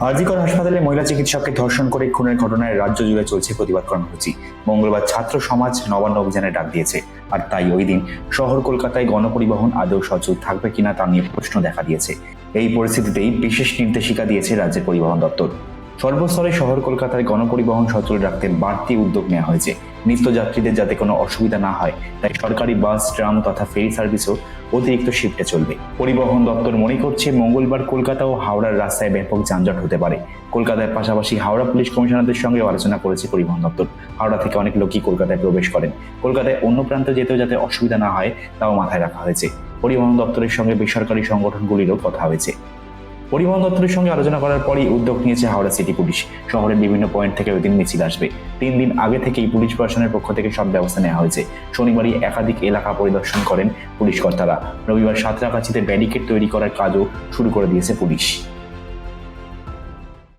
আরজিকর হাসপাতালে মহিলা চিকিৎসককে ধর্ষণ করে খুনের ঘটনায় রাজ্য জুড়ে চলছে প্রতিবাদ কর্মসূচি। মঙ্গলবার ছাত্র সমাজ নবান্ন অভিযানে ডাক দিয়েছে। আর তাই ওই দিন শহর কলকাতায় গণপরিবহন আদৌ সচল থাকবে কিনা তা নিয়ে প্রশ্ন দেখা দিয়েছে। এই পরিস্থিতিতেই বিশেষ নির্দেশিকা দিয়েছে রাজ্যের পরিবহন দপ্তর। সর্বস্তরে শহর কলকাতায় গণপরিবহন সচল রাখতে বাড়তি উদ্যোগ নেওয়া হয়েছে। নিত্যযাত্রীদের যাতে কোনো অসুবিধা না হয়, তাই সরকারি বাস, ট্রাম তথা ফেরি সার্ভিসও অতিরিক্ত শিফটে চলবে। পরিবহন দপ্তর মনে করছে মঙ্গলবার কলকাতা ও হাওড়ার রাস্তায় ব্যাপক যানজট হতে পারে। কলকাতার পাশাপাশি হাওড়া পুলিশ কমিশনারদের সঙ্গে আলোচনা করেছে পরিবহন দপ্তর। হাওড়া থেকে অনেক লোকই কলকাতায় প্রবেশ করেন। কলকাতায় অন্য প্রান্তে যেতেও যাতে অসুবিধা না হয়, তাও মাথায় রাখা হয়েছে। পরিবহন দপ্তরের সঙ্গে বেসরকারি সংগঠনগুলিরও কথা হয়েছে। পরিবহন দপ্তরের সঙ্গে আলোচনা করার পরই উদ্যোগ নিয়েছে হাওড়া সিটি পুলিশ। শহরের বিভিন্ন পয়েন্ট থেকে ওই দিন মিছিল আসবে। তিন দিন আগে থেকেই পুলিশ প্রশাসনের পক্ষ থেকে সব ব্যবস্থা নেওয়া হয়েছে। শনিবারই একাধিক এলাকা পরিদর্শন করেন পুলিশ কর্তারা। রবিবার সাতরাকাছিতে ব্যারিকেড তৈরি করার কাজও শুরু করে দিয়েছে পুলিশ।